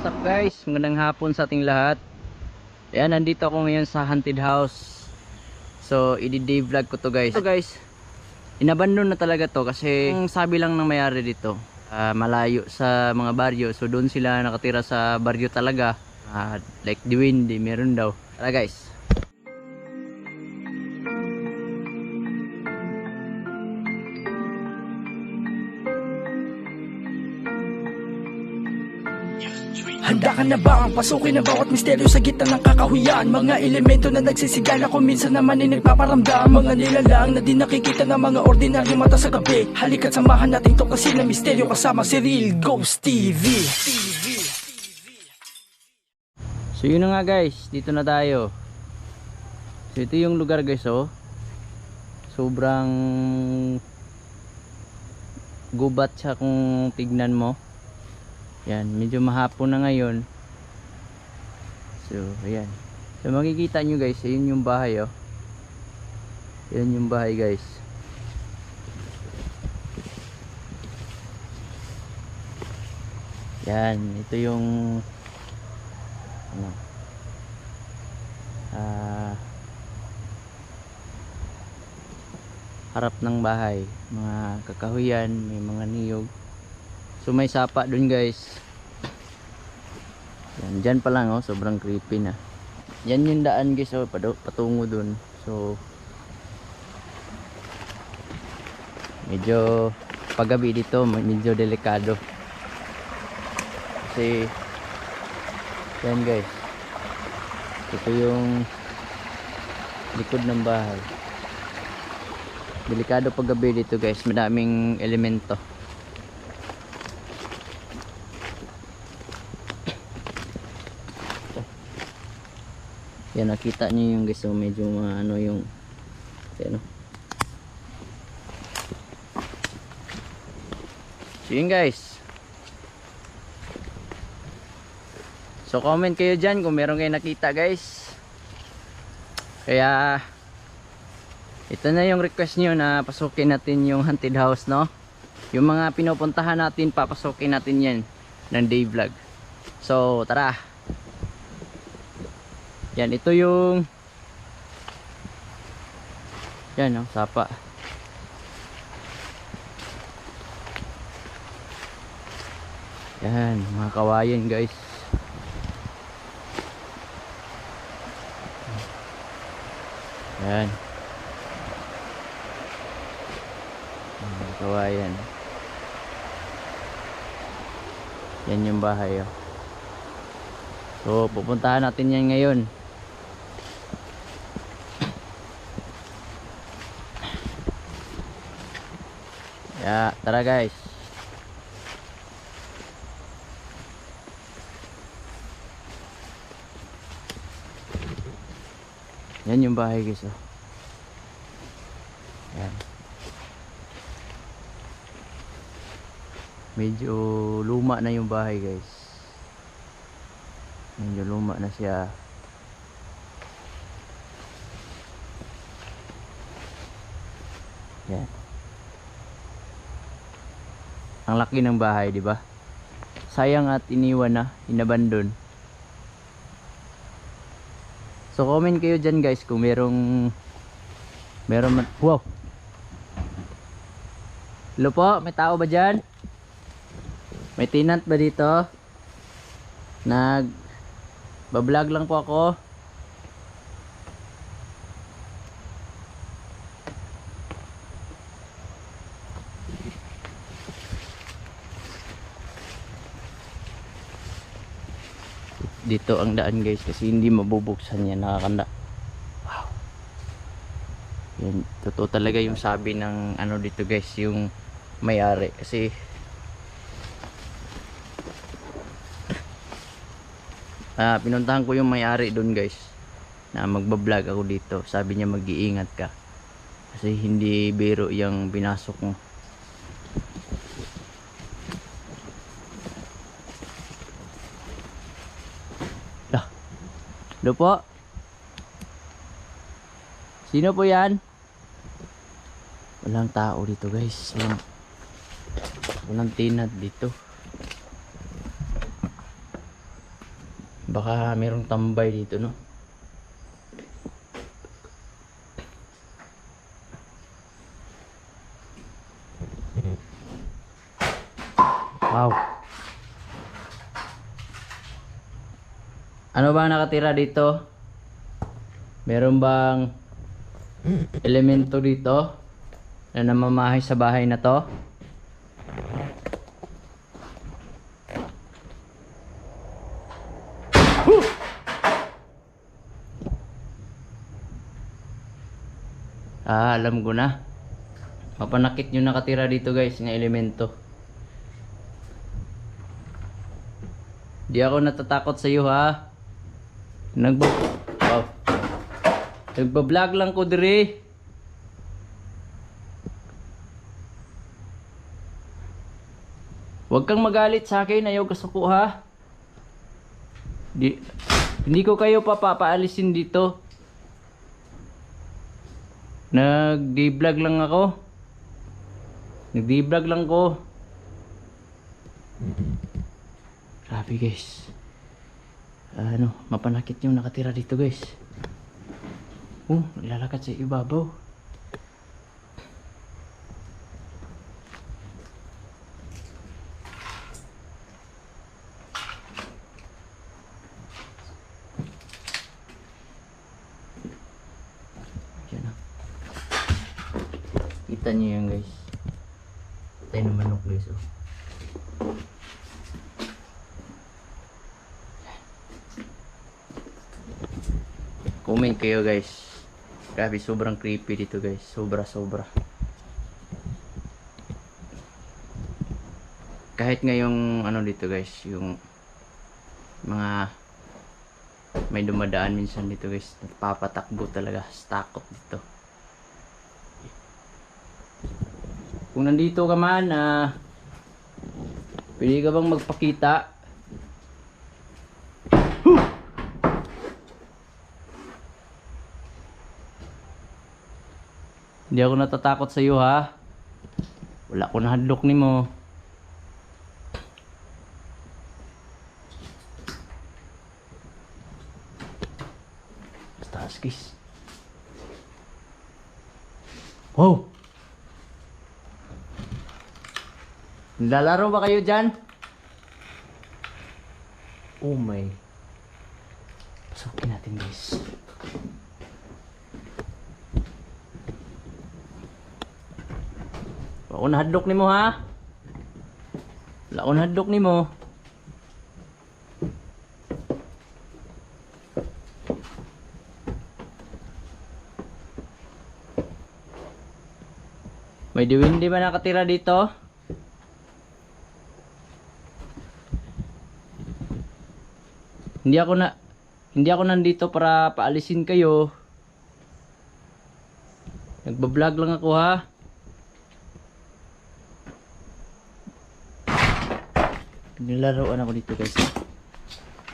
what's up guys? Magandang hapon sa ating lahat. Ayan, nandito ako ngayon sa haunted house. So, i-day vlog ko to guys. So guys, inabandon na talaga to kasi ang sabi lang ng mayari dito, ah, malayo sa mga baryo. So, doon sila nakatira sa baryo talaga. Ah, like the wind, meron daw. Tara guys. Ka na ba ang pasukin ang bawat misteryo sa gitna ng kakahuyan Mga elemento na nagsisigala kung minsan naman ay nagpaparamdam Mga nilalang na di nakikita ng mga ordinaryo mata sa gabi Halika't samahan natin to kasi na misteryo kasama si Real Ghost TV So yun nga guys, dito na tayo. So ito yung lugar guys oh. Sobrang gubat siya kung tignan mo. Yan, medyo mahapon na ngayon. So, ayan. So makikita nyo guys, ayun yung bahay oh. Yan yung bahay guys. Yan, ito yung ano ah harap ng bahay mga kakahuyan may mga niyog so may sapa dun guys yan dyan pa lang oh sobrang creepy na yan yung daan guys oh patungo dun so medyo paggabi dito medyo delikado kasi yan guys. Ito yung likod ng bahay. Delikado pag gabi dito guys. Madaming elemento. Yan nakita niyo yung guys. So medyo mga ano yung ano. So yun guys. So comment kayo dyan kung meron kayo nakita guys. Kaya ito na yung request nyo na pasukin natin yung haunted house no. Yung mga pinupuntahan natin papasukin natin yan ng day vlog. So tara. Yan ito yung Yan no, sapa. Yan, mga kawayan guys. Yan. Mga kawayan. Yan yung bahay oh. So, pupuntahan natin yan ngayon. Ya, tara guys. Yan yung bahay guys oh. Yan. Medyo luma na yung bahay guys. Medyo luma na siya. Yan. Ang laki ng bahay, di ba? Sayang at iniwan na, inabandon. So comment kayo dyan guys kung merong meron man wow Hello po, may tao ba dyan? May tenant ba dito? Nag bablog lang po ako. Dito ang daan guys kasi hindi mabubuksan yan nakakanda. Wow. Yan totoo talaga yung sabi ng ano dito guys yung may-ari kasi ah, pinuntahan ko yung may-ari doon guys na magbablog ako dito. Sabi niya mag-iingat ka. Kasi hindi biro yung binasok mo Ano po? Sino po yan? Walang tao dito guys. Walang, walang tinad dito. Baka merong tambay dito, no? Wow. Ano ba nakatira dito? Meron bang elemento dito na namamahay sa bahay na to? Ah, alam ko na. Mapanakit yung nakatira dito guys, ng elemento. Di ako natatakot sa iyo ha. Nagbo wow. Nagba-vlog lang ko dire. Huwag kang magalit sa akin, ayaw gusto ko ha. Di, hindi ko kayo papapaalisin dito. Nag-vlog lang ako. Nag-vlog lang ko. Grabe guys. Ano, mapanakit yung nakatira dito guys. Oh, naglalakad sa ibabaw. Yan na. Kita niyo yan guys. Tayo ng manok guys oh. Comment kayo guys. Grabe sobrang creepy dito guys. Sobra sobra. Kahit ngayong ano dito guys, yung mga may dumadaan minsan dito guys, nagpapatakbo talaga takot dito. Kung nandito ka man, ah, pwede ka bang magpakita? Hindi ako natatakot sa iyo ha. Wala ko nahadlok ni mo. Basta huskies. Wow! Nilalaro ba kayo dyan? Oh my. Pasukin natin guys. Wala ko nahadlok ni mo ha. Wala ko nahadlok ni mo. May diwindi ba nakatira dito? Hindi ako na hindi ako nandito para paalisin kayo. Nagba-vlog lang ako ha. Nilaruan ako dito guys.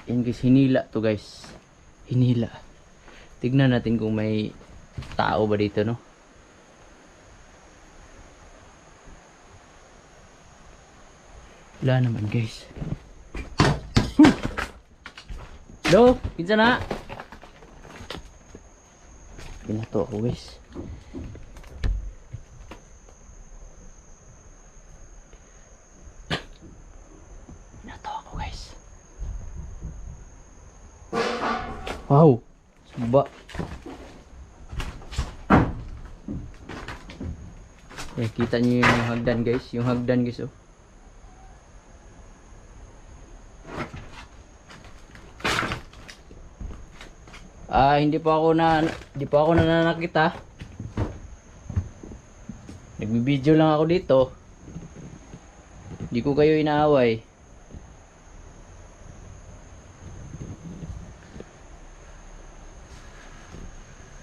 Yan guys, hinila to guys. Hinila. Tignan natin kung may tao ba dito no. Wala naman guys. Hello, kinsa na? Binato ako guys. Binato ako guys. Wow, suba. Eh, kita niyo yung hagdan guys, yung hagdan guys oh. Ah, hindi pa ako na hindi pa ako nananakit ha. Nagbibideo lang ako dito. Hindi ko kayo inaaway.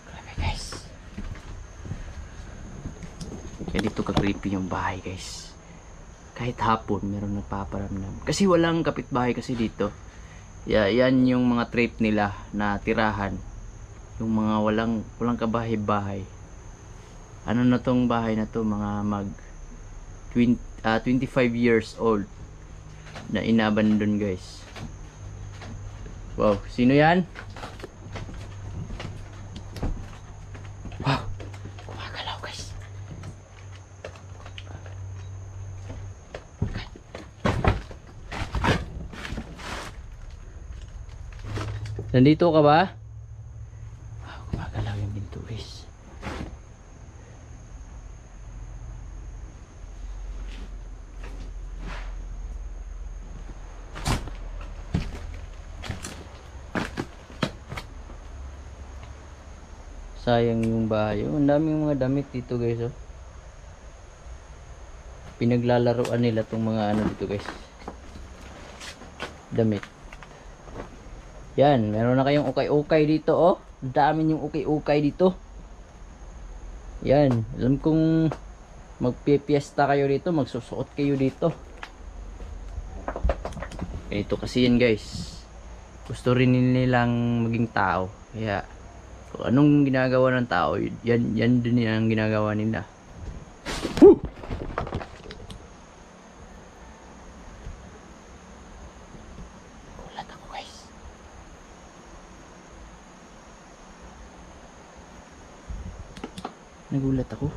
Grabe guys. Kaya dito ka-creepy yung bahay guys. Kahit hapon meron nagpaparamdam. Kasi walang kapitbahay kasi dito. Yeah, yan yung mga trip nila na tirahan. Yung mga walang walang kabahay-bahay. Ano na tong bahay na to mga mag 20, ah, 25 years old na inabandon guys. Wow, sino yan? Wow, gumagalaw guys. Nandito ka ba? Wow, gumagalaw yung binto guys. Sayang yung bahay. Oh, ang daming mga damit dito guys. Oh. Pinaglalaroan nila tong mga ano dito guys. Damit. Yan, meron na kayong ukay-ukay dito oh. Dami yung ukay-ukay dito. Yan, alam kong magpipiesta kayo dito, magsusuot kayo dito. Ganito kasi yan guys. Gusto rin nilang maging tao. Kaya anong ginagawa ng tao, yan, yan din ang ginagawa nila. Woo! Gulat ako guys. Nagulat ako.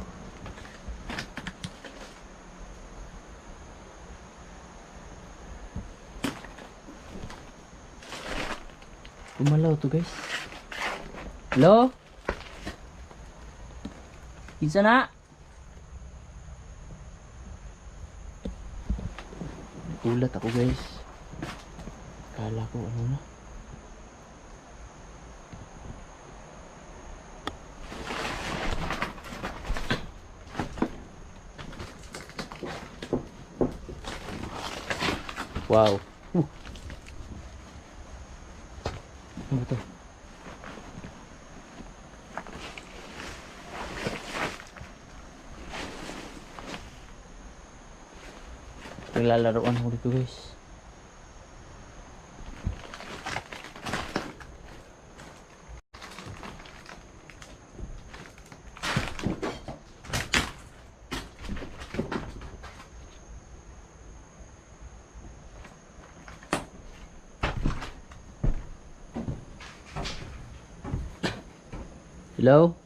To guys. Hello? Kinsa na? Nagulat ako guys. Kala ko ano na. Wow. Uh. Ano ba to? Naglalaroan ako dito guys. Hello?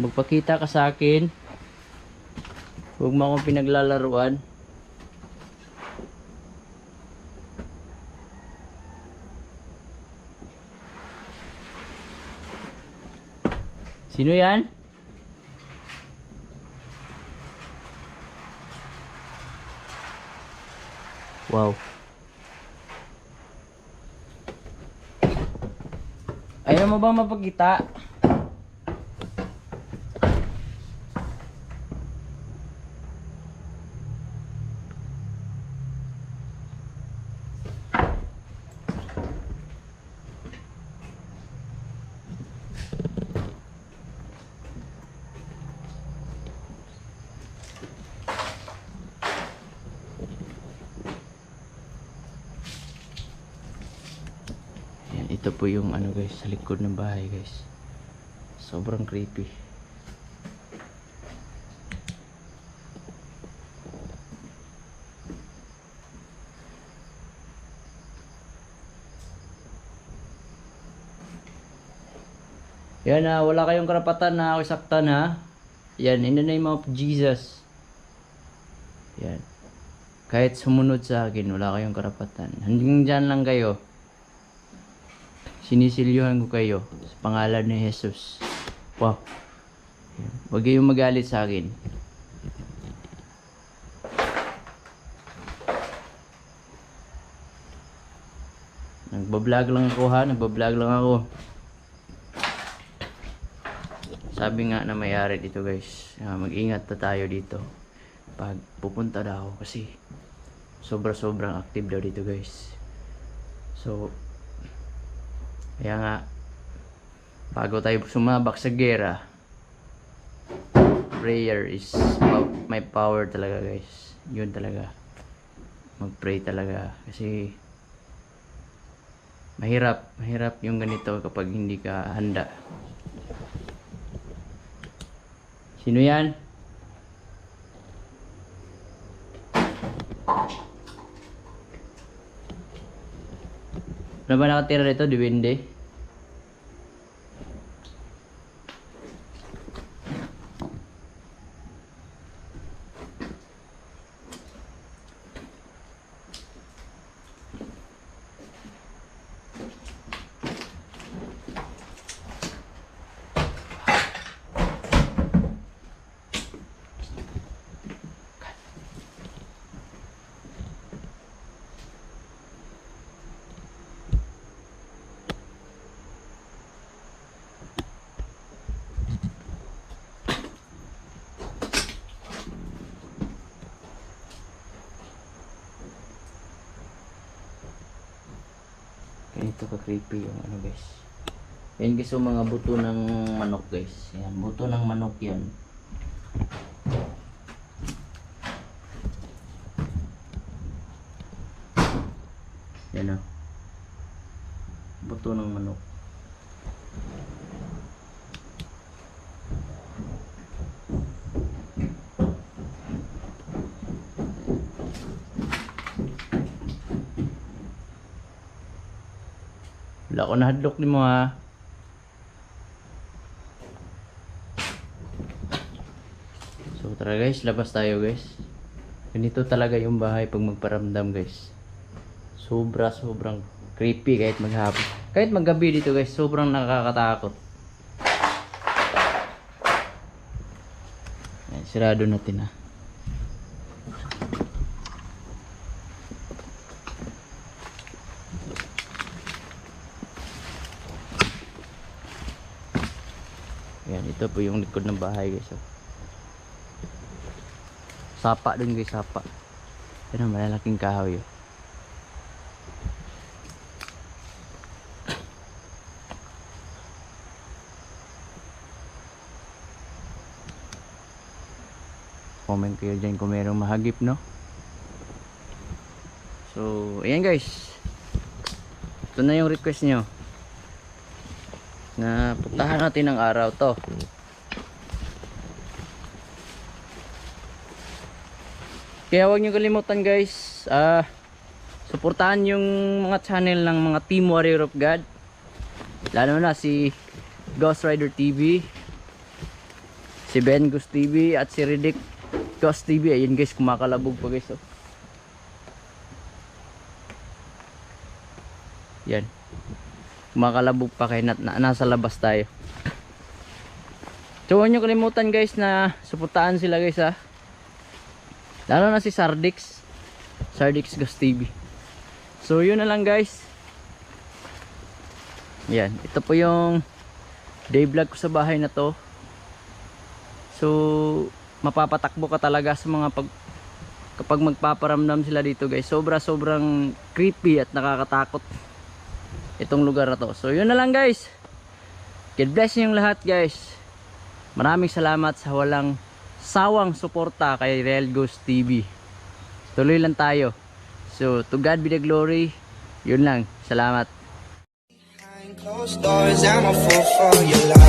Magpakita ka sa akin. Huwag mo akong pinaglalaruan. Sino yan? Wow. Ayaw mo ba mapagkita? Yan, ito po yung ano guys, sa likod ng bahay guys. Sobrang creepy. Yan na, wala kayong karapatan na ako saktan ha. Yan, in the name of Jesus. Yan. Kahit sumunod sa akin, wala kayong karapatan. Hanggang dyan lang kayo sinisilyuhan ko kayo sa pangalan ni Jesus. Wow. Huwag kayong magalit sa akin. Nagbablog lang ako ha, nagbablog lang ako. Sabi nga na mayari dito guys, ah, mag-ingat na tayo dito. Pag pupunta daw kasi sobra-sobrang active daw dito guys. So, kaya nga, bago tayo sumabak sa gera, prayer is may power talaga guys. Yun talaga. Mag-pray talaga. Kasi, mahirap, mahirap yung ganito kapag hindi ka handa. Sino yan? Ba nakatira rito? Diwinde? Ganito ka creepy yung ano guys. Yan guys yung mga buto ng manok guys. Yan, buto ng manok yan o. Buto ng manok. Wala ko nahadlok ni mo ha. So tara guys, labas tayo guys. Ganito talaga yung bahay pag magparamdam guys. Sobra sobrang creepy kahit maghapon. Kahit maggabi dito guys, sobrang nakakatakot. Yan, sirado natin ha. Yan, ito po yung likod ng bahay guys. Oh. Sapa dun guys, sapa. Yan ang malalaking kahoy. Oh. Comment kayo dyan kung merong mahagip, no? So, ayan guys. Ito na yung request nyo na puntahan natin ng araw to kaya huwag nyo kalimutan guys ah suportahan yung mga channel ng mga Team Warrior of God. Lalo na si Ghost Rider TV si Ben Ghost TV at si Riddick Ghost TV ayun guys kumakalabog pa guys oh. yan. Kumakalabog pa kaya na, na- nasa labas tayo. So huwag nyo kalimutan guys na suportahan sila guys ha lalo na si Sardix Sardix Ghost TV so yun na lang guys yan ito po yung day vlog ko sa bahay na to so mapapatakbo ka talaga sa mga pag kapag magpaparamdam sila dito guys sobra sobrang creepy at nakakatakot itong lugar na to. So yun na lang guys. God bless yung lahat guys. Maraming salamat sa walang sawang suporta kay Real Ghost TV. Tuloy lang tayo. So to God be the glory. Yun lang. Salamat. Closed doors, I'm a fool for your love.